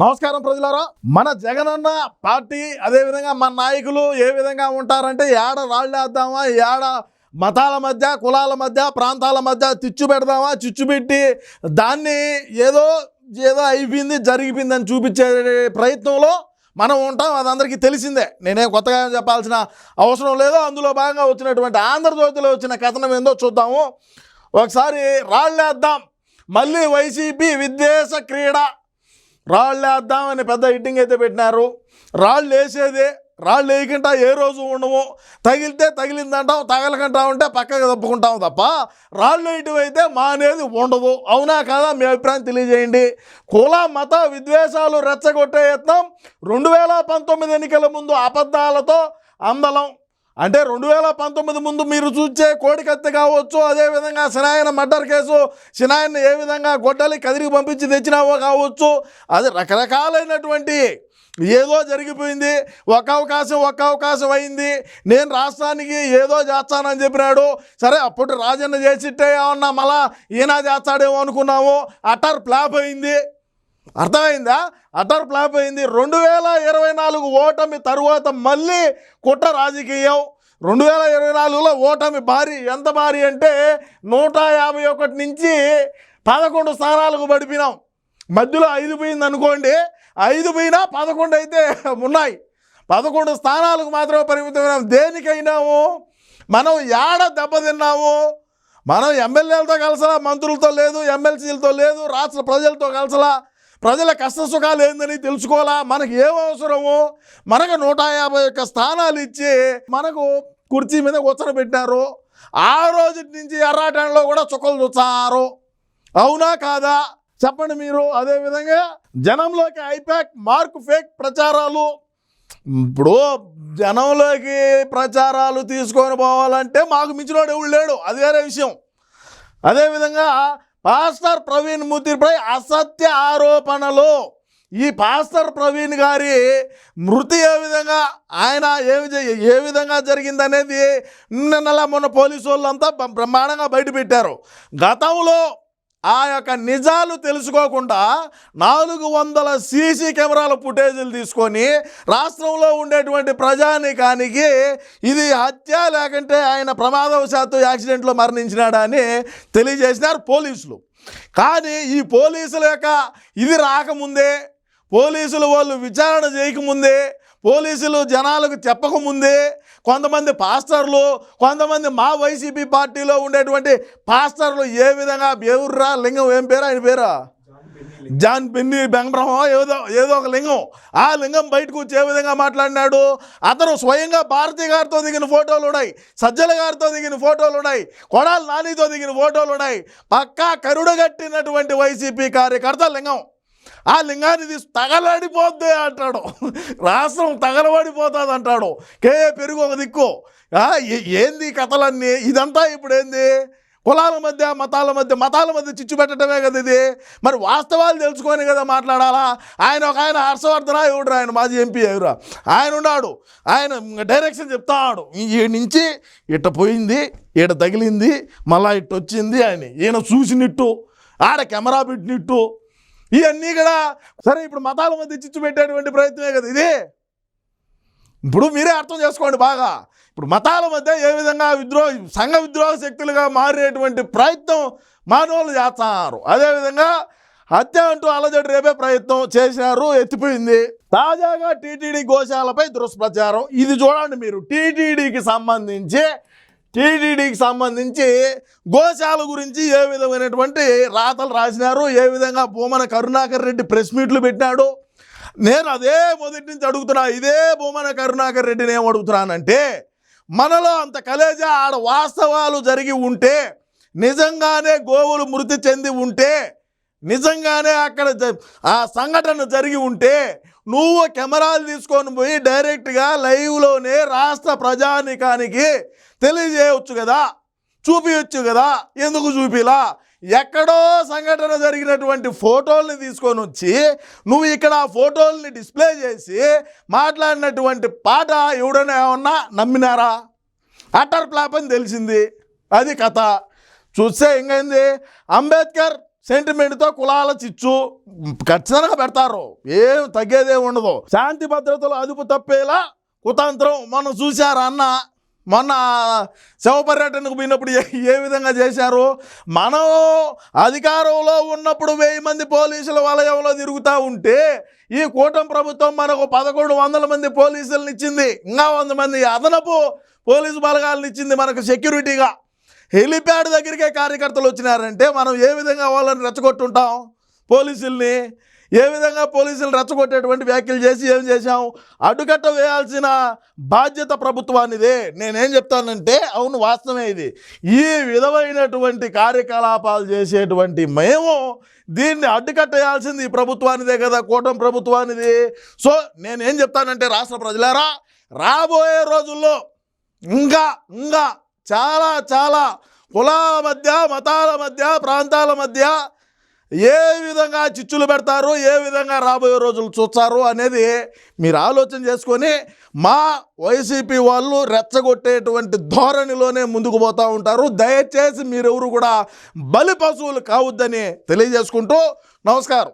నమస్కారం ప్రజలారా. మన జగనన్న పార్టీ అదేవిధంగా మన నాయకులు ఏ విధంగా ఉంటారంటే ఏడ రాళ్ళేద్దామా ఏడ మతాల మధ్య కులాల మధ్య ప్రాంతాల మధ్య చిచ్చు పెడదామా చిచ్చు పెట్టి దాన్ని ఏదో ఏదో అయిపోయింది జరిగిపోయింది అని చూపించే ప్రయత్నంలో మనం ఉంటాం. అది అందరికీ తెలిసిందే. నేనే కొత్తగా చెప్పాల్సిన అవసరం లేదు. అందులో భాగంగా వచ్చినటువంటి ఆంధ్రజ్యోతిలో వచ్చిన కథనం ఏందో చూద్దాము. ఒకసారి రాళ్ళేద్దాం. మళ్ళీ వైసీపీ విద్వేష క్రీడ. రాళ్ళు వేద్దామని పెద్ద హిట్టింగ్ అయితే పెట్టినారు. రాళ్ళు వేసేదే రాళ్ళు వేయకుండా ఏ రోజు ఉండము తగిలితే తగిలిందంటాం తగలకంటా ఉంటే పక్కకు తప్పుకుంటాం తప్ప రాళ్ళు వేయటం అయితే మా అనేది ఉండదు. అవునా కాదా మీ అభిప్రాయం తెలియజేయండి. కుల మత విద్వేషాలు రెచ్చగొట్టే యత్నం రెండు వేల పంతొమ్మిది ఎన్నికల ముందు అబద్ధాలతో అందలం. అంటే రెండు వేల పంతొమ్మిది ముందు మీరు చూచే కోడికత్తి కావచ్చు అదేవిధంగా సినాయన మర్డర్ కేసు సినాయన్ని ఏ విధంగా గొడ్డలి కదిరికి పంపించి తెచ్చినావో కావచ్చు అది రకరకాలైనటువంటి ఏదో జరిగిపోయింది ఒక అవకాశం ఒక అవకాశం అయింది నేను రాష్ట్రానికి ఏదో చేస్తానని చెప్పినాడు సరే అప్పుడు రాజన్న చేసిట్టే ఏమన్నా మళ్ళా ఈయన చేస్తాడేమో అనుకున్నాము అటర్ ఫ్లాప్ అయింది. అర్థమైందా? అటర్ ఫ్లాప్ అయింది. రెండు వేల ఇరవై నాలుగు ఓటమి తరువాత మళ్ళీ కుట్ర రాజకీయం. రెండు వేల ఇరవై నాలుగులో ఓటమి భారీ. ఎంత భారీ అంటే నూట యాభై ఒకటి నుంచి పదకొండు స్థానాలకు పడిపోయినాం. మధ్యలో ఐదు పోయింది అనుకోండి. ఐదు పోయినా పదకొండు అయితే ఉన్నాయి. పదకొండు స్థానాలకు మాత్రమే పరిమితమైనాం దేనికైనాము? మనం ఏడ దెబ్బతిన్నాము మనం ఎమ్మెల్యేలతో కలసలా మంత్రులతో లేదు ఎమ్మెల్సీలతో లేదు రాష్ట్ర ప్రజలతో కలసలా ప్రజల కష్ట సుఖాలు ఏందని తెలుసుకోవాలా? మనకి ఏం అవసరమో? మనకు నూట యాభై ఒక్క స్థానాలు ఇచ్చి మనకు కుర్చీ మీద కూర్చొని ఆ రోజు నుంచి ఎర్రాటంలో కూడా చుక్కలు చూస్తారు అవునా కాదా? చెప్పండి మీరు. అదేవిధంగా జనంలోకి ఐపాక్ మార్క్ ఫేక్ ప్రచారాలు. ఇప్పుడు జనంలోకి ప్రచారాలు తీసుకొని పోవాలంటే మాకు మించినోడు ఎవడు లేడు. అది వేరే విషయం. అదేవిధంగా పాస్టర్ ప్రవీణ్ మూర్తిపై అసత్య ఆరోపణలు. ఈ పాస్టర్ ప్రవీణ్ గారి మృతి ఏ విధంగా ఆయన ఏమి ఏ విధంగా జరిగిందనేది నిన్న మొన్న పోలీసు వాళ్ళంతా బ్రహ్మాండంగా బయటపెట్టారు గతంలో ఆ యొక్క నిజాలు తెలుసుకోకుండా నాలుగు వందల సీసీ కెమెరాల ఫుటేజీలు తీసుకొని రాష్ట్రంలో ఉండేటువంటి ప్రజానికానికి ఇది హత్య లేకుంటే ఆయన ప్రమాదవశాత్తు యాక్సిడెంట్లో మరణించినాడా అని తెలియజేసినారు పోలీసులు. కానీ ఈ పోలీసుల యొక్క ఇది రాకముందే పోలీసులు వాళ్ళు విచారణ చేయకముందే పోలీసులు జనాలకు చెప్పకముందే కొంతమంది పాస్టర్లు కొంతమంది మా వైసీపీ పార్టీలో ఉండేటువంటి పాస్టర్లు ఏ విధంగా ఎవర్రా లింగం? ఏం పేరు? ఆయన పేరా? జాన్ పిన్ని బెంగబ్రహ్మ ఏదో ఏదో ఒక లింగం. ఆ లింగం బయటకు వచ్చి ఏ విధంగా మాట్లాడినాడు? అతను స్వయంగా భారతి గారితో దిగిన ఫోటోలు ఉన్నాయి సజ్జల గారితో దిగిన ఫోటోలు ఉన్నాయి కొడాల నానితో దిగిన ఫోటోలు ఉన్నాయి. పక్కా కరుడగట్టినటువంటి వైసీపీ కార్యకర్త లింగం. ఆ లింగాన్ని తీసి తగలడిపోద్ది అంటాడు. రాష్ట్రం తగలబడిపోతుంది అంటాడు. కే పెరుగు ఒక దిక్కు. ఏంది కథలన్నీ? ఇదంతా ఇప్పుడు ఏంది? కులాల మధ్య మతాల మధ్య మతాల మధ్య చిచ్చు పెట్టడమే కదా ఇది. మరి వాస్తవాలు తెలుసుకొని కదా మాట్లాడాలా? ఆయన ఒక ఆయన హర్షవర్ధన ఎవడు ఆయన మాజీ ఎంపీ ఎవరు ఆయన ఉన్నాడు. ఆయన డైరెక్షన్ చెప్తాడు. ఈ నుంచి ఇట్ట పోయింది ఈడ తగిలింది మళ్ళీ ఇట్ట వచ్చింది ఆయన ఈయన చూసినట్టు ఆడ కెమెరా పెట్టినట్టు ఇవన్నీ కూడా సరే ఇప్పుడు మతాల మధ్య చిచ్చు పెట్టేటువంటి ప్రయత్నమే కదా ఇది? ఇప్పుడు మీరే అర్థం చేసుకోండి బాగా. ఇప్పుడు మతాల మధ్య ఏ విధంగా విద్రోహ సంఘ విద్రోహ శక్తులుగా మారేటువంటి ప్రయత్నం మానవులు చేస్తున్నారు అదేవిధంగా హత్య అంటూ అలజడి రేపే ప్రయత్నం చేశారు ఎత్తిపోయింది. తాజాగా టీటీడీ గోశాలపై దుష్ప్రచారం. ఇది చూడండి మీరు టీటీడీకి సంబంధించి టీటీడీకి సంబంధించి గోశాల గురించి ఏ విధమైనటువంటి రాతలు రాసినారు ఏ విధంగా భూమన కరుణాకర్ రెడ్డి ప్రెస్ మీట్లు పెట్టాడు నేను అదే మొదటి నుంచి అడుగుతున్నా ఇదే భూమన కరుణాకర్ రెడ్డిని ఏం అడుగుతున్నానంటే మనలో అంత కలేజా ఆడ వాస్తవాలు జరిగి ఉంటే నిజంగానే గోవులు మృతి చెంది ఉంటే నిజంగానే అక్కడ ఆ సంఘటన జరిగి ఉంటే నువ్వు కెమెరాలు తీసుకొని పోయి డైరెక్ట్గా లైవ్లోనే రాష్ట్ర ప్రజానికానికి తెలియజేయవచ్చు కదా? చూపించచ్చు కదా? ఎందుకు చూపిలా? ఎక్కడో సంఘటన జరిగినటువంటి ఫోటోల్ని తీసుకొని వచ్చి నువ్వు ఇక్కడ ఆ ఫోటోల్ని డిస్ప్లే చేసి మాట్లాడినటువంటి పాట ఎవడనే ఏమన్నా నమ్మినారా? అటర్ ప్లాప్ అని తెలిసింది. అది కథ. చూస్తే ఇంకైంది? అంబేద్కర్ సెంటిమెంట్తో కులాల చిచ్చు ఖచ్చితంగా పెడతారు. ఏం తగ్గేదే ఉండదు. శాంతి భద్రతలు అదుపు తప్పేలా కుతంత్రం. మనం చూశారు అన్న? మొన్న శవ పర్యటనకు పోయినప్పుడు ఏ విధంగా చేశారు? మనం అధికారంలో ఉన్నప్పుడు వెయ్యి మంది పోలీసుల వలయంలో తిరుగుతూ ఉంటే ఈ కూటమి ప్రభుత్వం మనకు పదకొండు వందల మంది పోలీసులను ఇచ్చింది. ఇంకా వంద మంది అదనపు పోలీసు బలగాలను ఇచ్చింది మనకు సెక్యూరిటీగా హెలిప్యాడ్ దగ్గరికే కార్యకర్తలు వచ్చినారంటే మనం ఏ విధంగా వాళ్ళని రెచ్చగొట్టుంటాం? పోలీసుల్ని ఏ విధంగా పోలీసులు రెచ్చగొట్టేటువంటి వ్యాఖ్యలు చేసి ఏం చేశాం? అడ్డుకట్ట వేయాల్సిన బాధ్యత ప్రభుత్వానిదే. నేనేం చెప్తానంటే అవును వాస్తవమే ఇది. ఈ విధమైనటువంటి కార్యకలాపాలు చేసేటువంటి మేము దీన్ని అడ్డుకట్టేయాల్సింది ఈ ప్రభుత్వానిదే కదా కూటమి ప్రభుత్వానిది. సో నేనేం చెప్తానంటే రాష్ట్ర ప్రజలారా రాబోయే రోజుల్లో ఇంకా ఇంకా చాలా చాలా కులాల మధ్య మతాల మధ్య ప్రాంతాల మధ్య ఏ విధంగా చిచ్చులు పెడతారు ఏ విధంగా రాబోయే రోజులు చూస్తారు అనేది మీరు ఆలోచన చేసుకొని మా వైసీపీ వాళ్ళు రెచ్చగొట్టేటువంటి ధోరణిలోనే ముందుకు పోతూ ఉంటారు. దయచేసి మీరెవరు కూడా బలి పశువులు కావద్దని తెలియజేసుకుంటూ నమస్కారం.